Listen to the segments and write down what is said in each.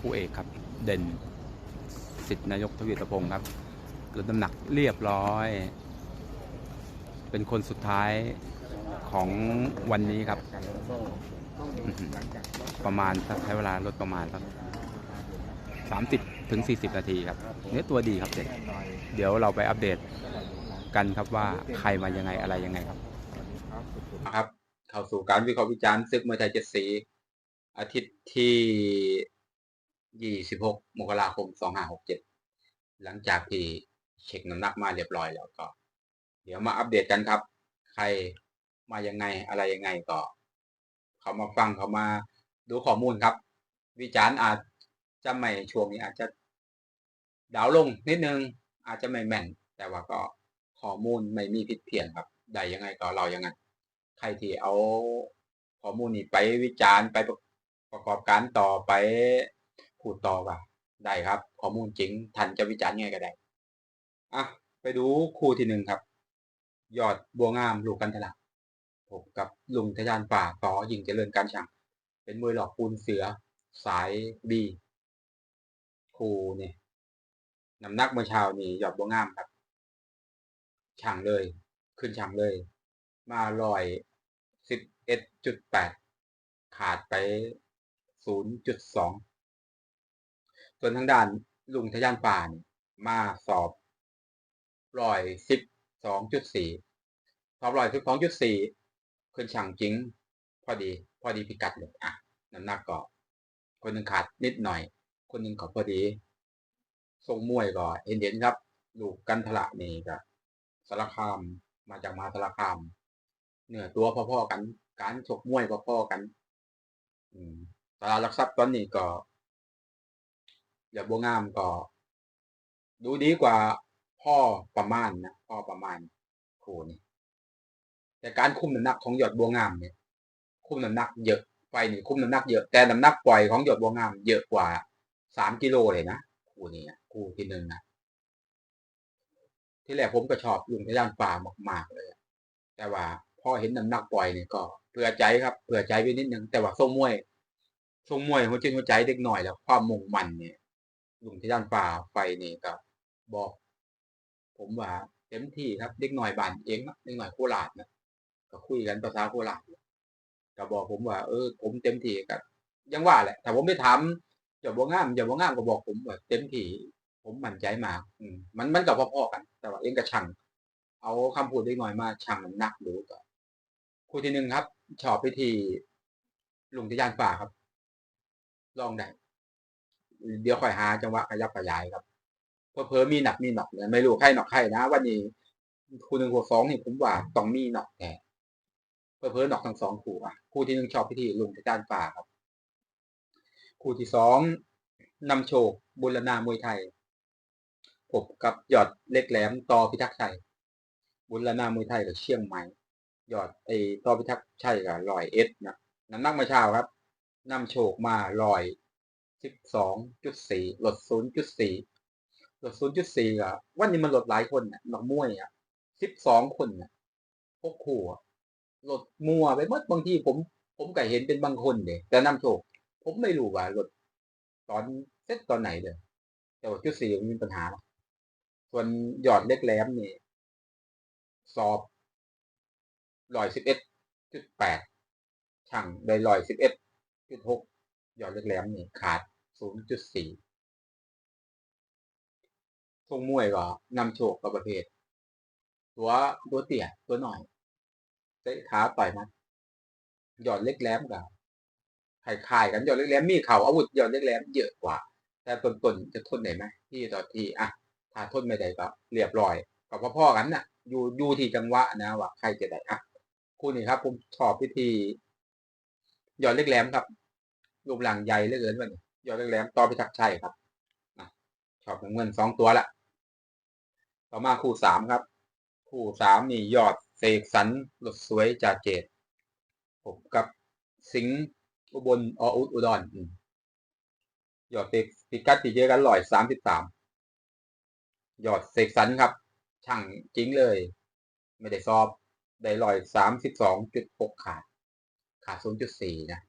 คู่เอกครับ เด่นสิทธินายกทวีตพงศ์ครับลดน้ำหนักเรียบร้อย เป็นคนสุดท้ายของวันนี้ครับ ประมาณใช้เวลาลดประมาณสักสามสิบถึงสี่สิบนาทีครับ เนื้อตัวดีครับเด่นเดี๋ยวเราไปอัปเดตกันครับว่าใครมายังไงอะไรยังไงครับ ครับ เข้าสู่การวิเคราะห์วิจารณ์ศึกมวยไทยเจ็ดสี อาทิตย์ที่ 26มกราคม2567หลังจากที่เช็คน้ำหนักมาเรียบร้อยแล้วก็ เดี๋ยวมาอัปเดตกันครับ ใครมายังไงอะไรยังไงก็ เขามาฟังเขามาดูข้อมูลครับ วิจารณ์อาจจะไม่ช่วงนี้อาจจะดาวลงนิดนึงอาจจะไม่แม่น แต่ว่าก็ข้อมูลไม่มีผิดเพี้ยนครับได้ยังไงก็เรายังไงใครที่เอาข้อมูลนี้ไปวิจารณ์ไปประประกอบการต่อไป พูดต่อว่าได้ครับ ข้อมูลจริงทันจะวิจารณ์ไงก็ได้อะไปดูคู่ที่หนึ่งครับ ยอดบัวงามลูกกันทละผมกับลุงทะยานป่าต่อยิงเจริญการช่างเป็นมวยหลอกปูนเสือ สายบีคู่นี่ยน้ำหนักเมื่อเช้านี่ยอดบัวงามครับช่างเลย ขึ้นช่างเลย มาลอยสิบเอ็ดจุดแปดขาดไปศูนย์จุดสอง ส่วนทางด้านลุงทะยานป่านมาสอบลอยสิบสองจุดสี่สอบลอยสิบสองจุดสี่ขึ้นช่างจริง พอดี พอดีพิกัดเลยอะน้ำหนักก็คนหนึ่งขาดนิดหน่อย คนหนึ่งก็พอดีทรงมวยก็เห็นเห็นครับ ลูกกันทละนี่ก็สารคามมาจากมาสารคาม เนื้อตัวพ่อๆกัน การชกมวยพ่อๆกัน อืมตลาดหลักทรัพย์ตอนนี้ก็ อย่าบัวงามก็ ดูดีกว่าพ่อประมาณนะพ่อประมาณครูนี่แต่การคุมน้ำหนักของหยอดบัวงามเนี่ย คุมน้ำหนักเยอะไฟนี่คุมน้ำหนักเยอะแต่น้ำหนักปล่อยของหยอดบัวงาม เยอะกว่าสามกิโลเลยนะคู่นี้นะคู่ที่หนึ่งนะที่แรกผมก็ชอบลุงทะยานป่ามาก ๆ เลย แต่ว่าพอเห็นน้ำหนักปล่อยเนี่ยก็เผื่อใจครับเผื่อใจไว้นิดนึงแต่ว่าทรงมวยทรงมวยหัวจิตหัวใจเด็กหน่อยแล้วความมุ่งมั่นเนี่ย ลุงที่ด้านป่าไฟนี่ก็บอก ผมว่าเต็มที่ครับเด็กหน่อยบานเองนะเด็กหน่อยโคราชนะก็คุยกันภาษาโคราชก็บอกผมว่า เออ ผมเต็มที่กับยังว่าแหละถ้าผมไปถามอย่าบ่งามอย่าบ่งามก็บอกผมว่าเต็มที่ผมมั่นใจมากอืมมันมันกับพ่อๆกัน แต่ว่าเองก็ช่างเอาคำพูดเล็กน้อยมาชั่งน้ำหนักดูก่อคู่ที่หนึ่งครับชอบไปที่ลุงที่ยานป่าครับ ลองได้ เดี๋ยวค่อยหาจังหวะขยับขยายครับเพอเพอๆมีหนักมีหนอกเนี่ยไม่รู้ใครหนอกใครนะวันนี้คู่หนึ่งคู่สองนี่ผมว่าต้องมีหนอกแต่เพอเพอๆหนอกทั้งสองคู่อะคู่ที่หนึ่งชอบไปที่ลุงที่ย่านป่าครับ คู่ที่สองนำโชคบุรณามวยไทยพบกับยอดเล็กแหลมต่อพิทักษ์ชัยบุญละนามวยไทยกับเชียงใหม่ยอดไอ้ต่อพิทักษ์ชัยกับลอยเอสนะน้ำหนักมาเช้าครับนำโชคมาลอย สิบสองจุดสี่ลดศูนย์จุดสี่ลดศูนย์จุดสี่อะ วันนี้มันลดหลายคนน่ะนักมวยอะสิบสองคนน่ะพวกคู่ลดมัวไปหมดบางทีผม ผมก็เห็นเป็นบางคนเดยแต่นำโชค ผมไม่รู้ว่าลดตอนเซตตอนไหนเลยแต่ว่าจุดสี่มันมีปัญหา ส่วนหยอดเล็กแหลมนี่สอบร้อยสิบเอ็ดจุดแปดช่างได้ร้อยสิบเอ็ดจุดหก ยอดเล็กแหลมนี่ขาดศูนย์จุดสี่ทรงมวยก็นำโชคกับประเภท ตัวตัวเตี่ยตัวหน่อยเตะขาต่อยมันหยอดเล็กแหลมกับคล้ายๆกันหยอดเล็กแหลมมีเข่าอาวุธหยอดเล็กแหลมเยอะกว่า แต่ต้นๆจะทนได้ไหมที่ต่อที่อะถ้าทนไม่ได้ก็เรียบร้อยก็พ่อๆกันน่ะ อยู่อยู่ที่จังหวะนะว่าใครจะได้อะคู่นี้ครับ ผมชอบพิธีหยอดเล็กแหลมครับ รูปร่างใหญ่เหลือเกินวันนี้ยอดแหลมต่อพิทักษ์ชัยครับชอบน้ำเงินสองตัวละ ต่อมาคู่สามครับ คู่สามนี่ยอดเสกสรรรถสวยจ่าเจตผมกับสิงห์อุบลออุดอุดรอืมยอดเสกพิกัดที่เจอกันร้อยสามสิบสามยอดเสกสรรครับ ช่างจริงเลย ไม่ได้สอบ ได้ร้อยสามสิบสองจุดหกขาด ขาดศูนย์จุดสี่นะ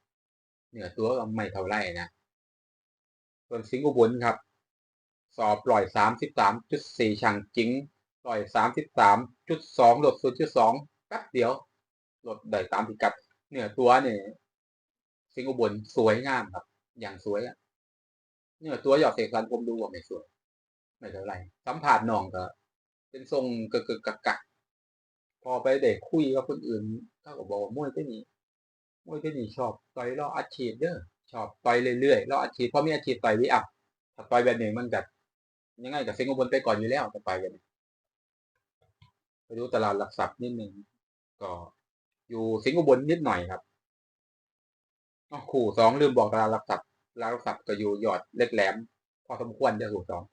เหนือตัวก็ไม่เท่าไรนะ ส่วนสิงห์อุบลครับ สอบร้อยสามสิบสามจุดสี่ช่างจริงร้อยสามสิบสามจุดสองลดศูนย์จุดสองแป๊บเดียวลดได้ตามพิกัด เหนือตัวเนี่ยสิงห์อุบลสวยงามครับ อย่างสวยอะเนื้อตัวหยอดเสกสรรผมดูว่าไม่สวย ไม่เท่าไรสัมผัสน้องก็เป็นทรงกึกกักกักพอไปเด็กคุยกับคนอื่นเขาก็บอกว่ามวยที่นี่ มวยที่นี่ชอบต่อยล่ออัดฉีดเด้อชอบต่อยเรื่อยๆล่ออัดฉีดเพราะมีอัดฉีดต่อยวิอัพถ้าต่อยแบบหนี้มันแบบยังไงกับสิงคโปร์ไปก่อนอยู่แล้วจะต่อยแบบนี้ไปดูตลาดหลักทรัพย์นิดหนึ่งก็อยู่สิงคโปร์นิดหน่อยครับอ๋อคู่สองลืมบอกตลาดหลักทรัพย์ตลาดหลักทรัพย์ก็อยู่หยอดเล็กแหลม พอสมควรเด้อคู่สอง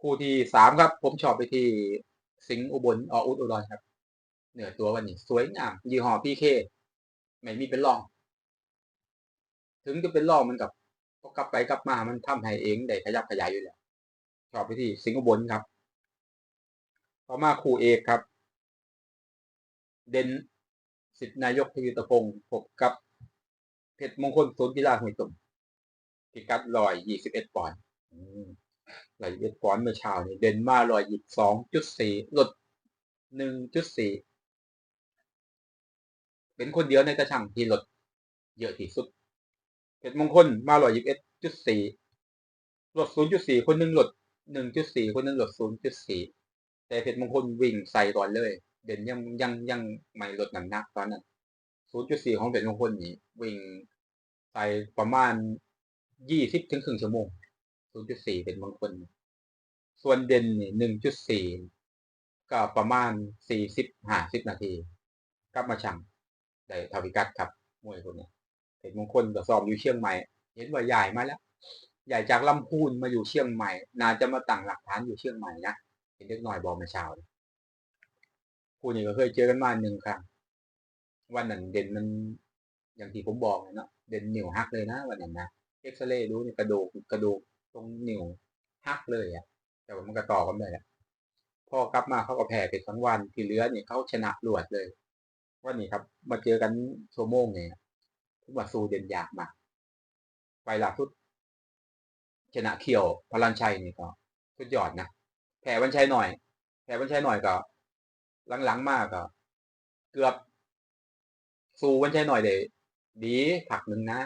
คู่ที่สามครับ ผมชอบไปที่สิงห์อุบลออุดอุดรครับ เหนือตัววันนี้ สวยงามยี่ห้อพีเค ไม่มีเป็นรอง ถึงจะเป็นรองมันกับก็กลับไปกลับมามันทำให้เองได้ขยับขยายอยู่แล้วชอบไปที่สิงห์อุบลครับต่อมาคู่เอกครับ เด่นสิทธินายกทวีตพงศ์พบกับเพชรมงคลศูนย์กีฬาห้วยตุ่มพิกัดลอยยี่สิบเอ็ดปอนด์ลอืมรายละเอียดฟอนต์เมื่อเช้านี่เดนมาร้อยยี่สองจุดสี่ลดหนึ่งจุดสี่ เป็นคนเดียวในตะช่างที่ลดเยอะที่สุดเพชรมงคลมาร้อยยี่สิบเอ็ดจุดสี่ลดศูนย์จุดสี่คนหนึ่งลดหนึ่งจุดสี่คนหนึ่งลดศูนย์จุดสี่แต่เพชรมงคลวิ่งใส่ก่อนเลย เด่นยังยังยังไม่ลดน้ำหนักตอนนั้นศูนย์จุดสี่ของเพชรมงคลนี่วิ่งใส่ประมาณยี่สิบถึงครึ่งชั่วโมง0.4เป็นบางคนส่วนเด่นนี่1.4ก็ประมาณ40 50นาทีกลับมาชั่ง ได้ทวิกัดครับมวยคนนี้เพชรมงคลก็ซ้อมอยู่เชียงใหม่ เห็นว่าใหญ่มาแล้ว ใหญ่จากลำพูนมาอยู่เชียงใหม่น่าจะมาตั้งหลักฐานอยู่เชียงใหม่นะเห็นเล็กหน้อยบอกมาเช้าคู่นี้ก็เคยเจอกันมาหนึ่งครั้งวันนั้นเด่นมันอย่างที่ผมบอกเนาะเด่นเหนียวฮักเลยนะวันนั้นนะเอ็กซเรย์ดูนี่กระดูกกระดูกตรงนิ้วหักเลยอะ่ะแต่ว่ามันก็ต่อกันได้แหละพอกลับมาเขาก็แพ้ไปทั้งวันที่เหลือเนี่ยเขาชนะรวดเลย ว่านี่ครับ มาเจอกันชั่วโมงเนี่ยทุกว่าสู้เด่นยากมากไปล่าสุดชนะเขียวพลันชัยนี่ก็สุดยอดนะแพ้วันชัยหน่อยแพ้วันชัยหน่อยก็ หลังๆมากก็ เกือบ สู้วันชัยหน่อยเลยดีผักหนึ่งนะ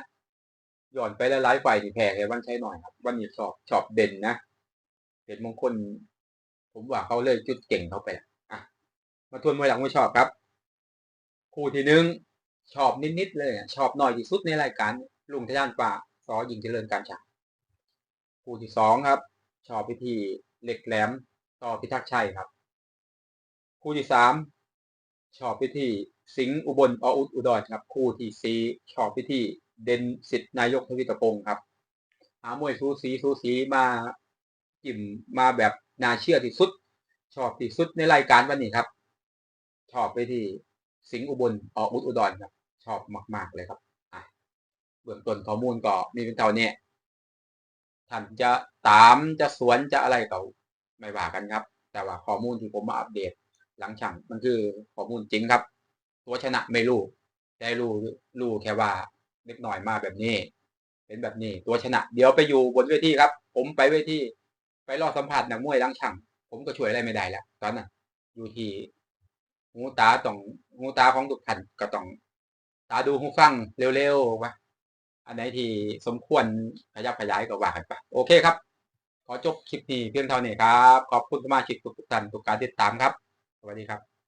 ย้อนไปหลายๆไฟที่แพ้ให้วันใช้หน่อยครับ วันนี้ชอบชอบเด่นนะเด่นมงคลผมว่าเขาเลยจุดเก่งเขาไปอะมาทวนมวยหลังไมวยชอบครับ คู่ที่หนึ่งชอบนิดๆเลยชอบหน่อยที่สุดในรายการลุงทยานป่าซอยิงเจริญการฉากคู่ที่สองครับ ชอบพิธีเหล็กแหลมต่อพิทักษ์ชัยครับ คู่ที่สามชอบพิธีสิงห์อุบลออุดอุดรครับ คู่ที่สี่ชอบพิธีเด่นสิทธินายกทวิตพงศ์ครับหามวยสูสีสูสีมาจิ่มมาแบบน่าเชื่อที่สุด ชอบที่สุดในรายการวันนี้ครับ ชอบไปที่ สิงห์อุบลออุดอุดรครับ ชอบมาก ๆ เลยครับเบื้องต้นข้อมูลก็มีเป็นเท่านี้ท่านจะตามจะสวนจะอะไรก็ไม่ว่ากันครับ แต่ว่าข้อมูลที่ผมมาอัปเดต หลังช่างมันคือข้อมูลจริงครับ ตัวชนะไม่รู้ได้รู้รู้แค่ว่าเล็กหน่อยมาแบบนี้ เป็นแบบนี้ตัวชนะ เดี๋ยวไปอยู่บนเวทีครับ ผมไปเวทีไปรอสัมผัสนักมวยล้างช่างผมก็ช่วยอะไรไม่ได้แล้วตอนนั้นอยู่ที่ หูตาต้องหูตาของทุกท่านก็ต้อง ตาดูหูฟังเร็วๆวะอันไหนที่สมควรขยับขยายก็ว่ากันไปโอเคครับ ขอจบคลิปนี้เพียงเท่านี้ครับ ขอบคุณสมาชิกทุกท่านทุกการติดตามครับ สวัสดีครับ